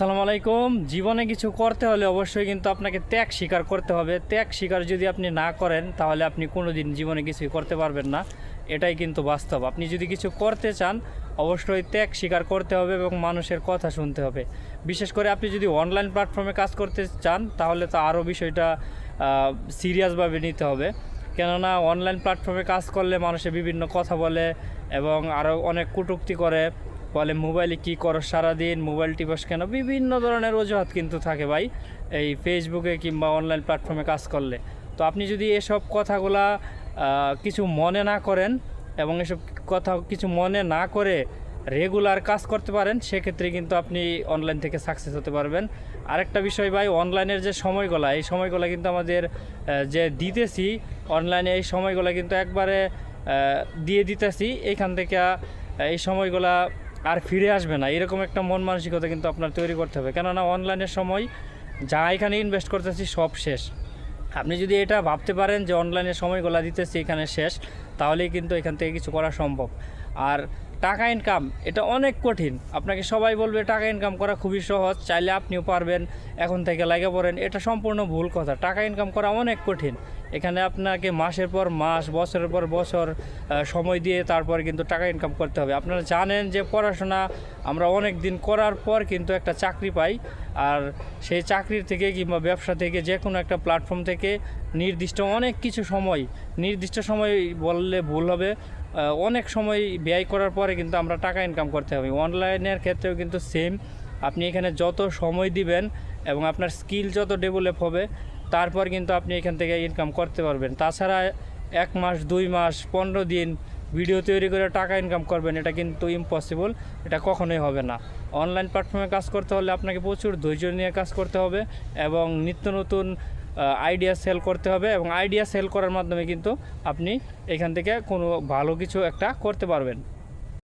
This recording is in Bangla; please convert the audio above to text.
আসসালামু আলাইকুম। জীবনে কিছু করতে হলে অবশ্যই কিন্তু আপনাকে ত্যাগ স্বীকার করতে হবে। ত্যাগ স্বীকার যদি আপনি না করেন, তাহলে আপনি কোনো দিন জীবনে কিছুই করতে পারবেন না। এটাই কিন্তু বাস্তব। আপনি যদি কিছু করতে চান, অবশ্যই ত্যাগ স্বীকার করতে হবে এবং মানুষের কথা শুনতে হবে। বিশেষ করে আপনি যদি অনলাইন প্ল্যাটফর্মে কাজ করতে চান, তাহলে তো আরও বিষয়টা সিরিয়াসভাবে নিতে হবে। কেননা অনলাইন প্ল্যাটফর্মে কাজ করলে মানুষে বিভিন্ন কথা বলে এবং আরও অনেক কটূক্তি করে। বলে, মোবাইলে কি করো সারাদিন? মোবাইল টিপস কেন? বিভিন্ন ধরনের অজুহাত কিন্তু থাকে ভাই, এই ফেসবুকে কিংবা অনলাইন প্ল্যাটফর্মে কাজ করলে। তো আপনি যদি এসব কথাগুলা কিছু মনে না করেন এবং এসব কথা কিছু মনে না করে রেগুলার কাজ করতে পারেন, সেক্ষেত্রে কিন্তু আপনি অনলাইন থেকে সাকসেস হতে পারবেন। আরেকটা বিষয় ভাই, অনলাইনের যে সময়গুলা, এই সময়গুলা কিন্তু আমাদের যে দিতেছি, অনলাইনে এই সময়গুলা কিন্তু একবারে দিয়ে দিতেছি। এখান থেকে এই সময়গুলা আর ফিরে আসবে না। এরকম একটা মন মানসিকতা কিন্তু আপনার তৈরি করতে হবে। কেননা অনলাইনের সময় যা এখানে ইনভেস্ট করতেছি সব শেষ। আপনি যদি এটা ভাবতে পারেন যে অনলাইনে সময়গুলো দিতেছি এখানে শেষ তাহলেই কিন্তু এখান থেকে কিছু করা সম্ভব। আর টাকা ইনকাম এটা অনেক কঠিন। আপনাকে সবাই বলবে টাকা ইনকাম করা খুবই সহজ, চাইলে আপনিও পারবেন, এখন থেকে লাগে পড়েন। এটা সম্পূর্ণ ভুল কথা। টাকা ইনকাম করা অনেক কঠিন। এখানে আপনাকে মাসের পর মাস, বছরের পর বছর সময় দিয়ে তারপর কিন্তু টাকা ইনকাম করতে হবে। আপনারা জানেন যে পড়াশোনা, আমরা অনেক দিন করার পর কিন্তু একটা চাকরি পাই। আর সেই চাকরির থেকে কিংবা ব্যবসা থেকে যে কোনো একটা প্ল্যাটফর্ম থেকে নির্দিষ্ট অনেক কিছু সময়, নির্দিষ্ট সময় বললে ভুল হবে। অনেক সময় ব্যয় করার পরে কিন্তু আমরা টাকা ইনকাম করতে হবে। অনলাইনের ক্ষেত্রেও কিন্তু সেম আপনি এখানে যত সময় দিবেন এবং আপনার স্কিল যত ডেভেলপ হবে, তারপর কিন্তু আপনি এখান থেকে ইনকাম করতে পারবেন। তাছাড়া এক মাস, দুই মাস, পনেরো দিন ভিডিও তৈরি করে টাকা ইনকাম করবেন, এটা কিন্তু ইম্পসিবল এটা কখনোই হবে না। অনলাইন প্ল্যাটফর্মে কাজ করতে হলে আপনাকে প্রচুর ধৈর্য নিয়ে কাজ করতে হবে এবং নিত্য নতুন আইডিয়া সেল করতে হবে এবং আইডিয়া সেল করার মাধ্যমে কিন্তু আপনি এখান থেকে কোনো ভালো কিছু একটা করতে পারবেন।